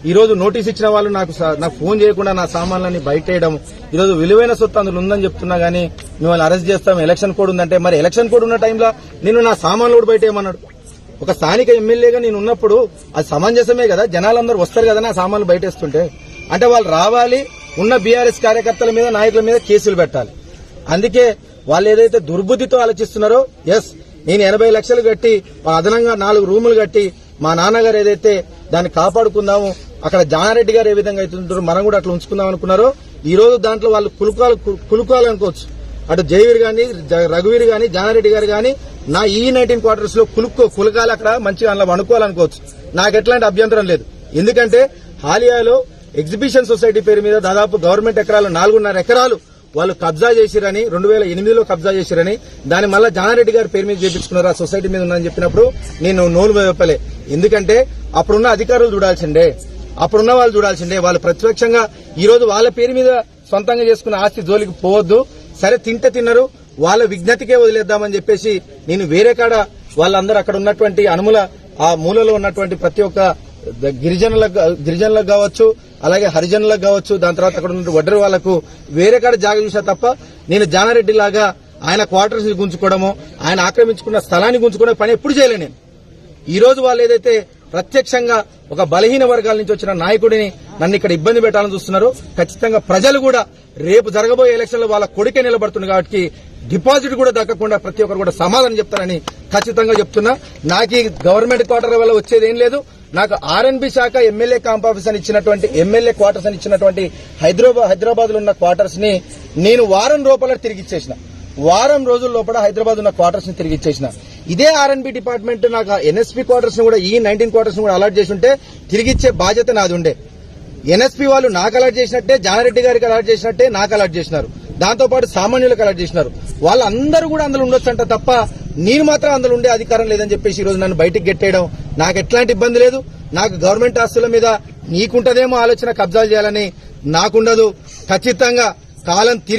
ఈ రోజు నోటీస్ ఇచ్చిన వాళ్ళు నాకు నాకు ఫోన్ చేయకుండా నా సామాన్లన్నీ బయటేయడం వేయడం ఈరోజు విలువైన సొత్తు అందులో ఉందని చెప్తున్నా గానీ మిమ్మల్ని అరెస్ట్ చేస్తాం ఎలక్షన్ కోడ్ ఉందంటే మరి ఎలక్షన్ కోడ్ ఉన్న టైంలో నేను నా సామాన్లు కూడా బయటేయమన్నాడు ఒక స్థానిక ఎమ్మెల్యేగా నేను ఉన్నప్పుడు అది సమంజసమే కదా జనాలందరూ వస్తారు కదా నా సామాన్లు బయటేస్తుంటే అంటే వాళ్ళు రావాలి ఉన్న బీఆర్ఎస్ కార్యకర్తల మీద నాయకుల మీద కేసులు పెట్టాలి. అందుకే వాళ్ళు ఏదైతే దుర్బుద్ధితో ఆలోచిస్తున్నారో ఎస్ నేను ఎనభై లక్షలు కట్టి అదనంగా నాలుగు రూములు కట్టి మా నాన్నగారు ఏదైతే దాన్ని కాపాడుకుందాము అక్కడ జానారెడ్డి గారు ఏ విధంగా అవుతుంటారో మనం కూడా అట్లా ఉంచుకుందాం అనుకున్నారో ఈ రోజు దాంట్లో వాళ్ళు కులుకాలు కులుకోవాలనుకోవచ్చు అటు జయవీర్ గాని జ- రఘువీర్ గాని జానారెడ్డి గారు గాని నా ఈ నైన్టీన్ క్వార్టర్స్లో కులుక్కో కులకాలు అక్కడ మంచిగా అందులో వండుకోవాలనుకోవచ్చు నాకు ఎట్లాంటి అభ్యంతరం లేదు. ఎందుకంటే హాలియాలో ఎగ్జిబిషన్ సొసైటీ పేరు మీద దాదాపు గవర్నమెంట్ ఎకరాలు నాలుగున్నర ఎకరాలు వాళ్ళు కబ్జా చేసిరని రెండు వేల ఎనిమిదిలో కబ్జా చేసిరని దాని మళ్ళా జానారెడ్డి గారి పేరు మీద చేపించుకున్నారు ఆ సొసైటీ మీద ఉందని చెప్పినప్పుడు నేను నోరు చెప్పలే ఎందుకంటే అప్పుడున్న అధికారులు చూడాల్సిండే అప్పుడున్న వాళ్ళు చూడాల్సిందే. వాళ్ళు ప్రత్యక్షంగా ఈ రోజు వాళ్ళ పేరు మీద సొంతంగా చేసుకున్న ఆస్తి జోలికి పోవద్దు. సరే తింటే తిన్నారు. వాళ్ళ విజ్ఞతకే వదిలేద్దామని చెప్పేసి నేను వేరే కాడ వాళ్ళందరూ అక్కడ ఉన్నటువంటి అనుముల ఆ మూలలో ఉన్నటువంటి ప్రతి ఒక్క గిరిజనులకు గిరిజనులకు కావచ్చు అలాగే హరిజనులకు కావచ్చు దాని తర్వాత అక్కడ ఉన్న వడ్డరి వాళ్ళకు వేరే కాడ జాగ చూసా తప్ప నేను జానారెడ్డి లాగా ఆయన క్వార్టర్స్ గుంజుకోవడము ఆయన ఆక్రమించుకున్న స్థలాన్ని గుంజుకునే పని ఎప్పుడు చేయలే నేను. ఈ రోజు వాళ్ళు ఏదైతే ప్రత్యక్షంగా ఒక బలహీన వర్గాల నుంచి వచ్చిన నాయకుడిని నన్ను ఇక్కడ ఇబ్బంది పెట్టాలని చూస్తున్నారు. ఖచ్చితంగా ప్రజలు కూడా రేపు జరగబోయే ఎలక్షన్లో వాళ్ళ కొడుకే నిలబడుతుంది కాబట్టి డిపాజిట్ కూడా దక్కకుండా ప్రతి ఒక్కరు కూడా సమాధానం చెప్తారని ఖచ్చితంగా చెప్తున్నా. నాకు ఈ గవర్నమెంట్ క్వార్టర్ వల్ల వచ్చేది ఏం లేదు. నాకు ఆర్ఎన్బి శాఖ ఎమ్మెల్యే క్యాంప్ ఆఫీస్ అని ఇచ్చినటువంటి ఎమ్మెల్యే క్వార్టర్స్ అని ఇచ్చినటువంటి హైదరాబాద్ హైదరాబాద్లో ఉన్న క్వార్టర్స్ని నేను వారం రూపాయల తిరిగి ఇచ్చేసిన. వారం రోజుల లోపల హైదరాబాద్ ఉన్న క్వార్టర్స్ని తిరిగి ఇచ్చేసిన. ఇదే ఆర్ఎన్బి డిపార్ట్మెంట్ నాకు ఎన్ఎస్పీ క్వార్టర్స్ని కూడా ఈ నైన్టీన్ క్వార్టర్స్ని కూడా అలాట్ చేసి ఉంటే తిరిగి ఇచ్చే బాధ్యత నాది ఉండే. ఎన్ఎస్పీ వాళ్ళు నాకు అలాట్ చేసినట్టే జానారెడ్డి గారికి అలాట్ చేసినట్టే నాకు అలాట్ చేసినారు. దాంతో పాటు సామాన్యులకు అలాట్ చేసినారు. వాళ్ళందరూ కూడా అందులో ఉండొచ్చంట తప్ప నేను మాత్రం అందులో ఉండే అధికారం లేదని చెప్పేసి ఈ రోజు నన్ను బయటికి గెట్టేయడం నాకు ఎట్లాంటి ఇబ్బంది లేదు. నాకు గవర్నమెంట్ ఆస్తుల మీద నీకుంటదేమో ఆలోచన కబ్జాలు చేయాలని నాకుండదు. ఖచ్చితంగా కాలం తిరిగి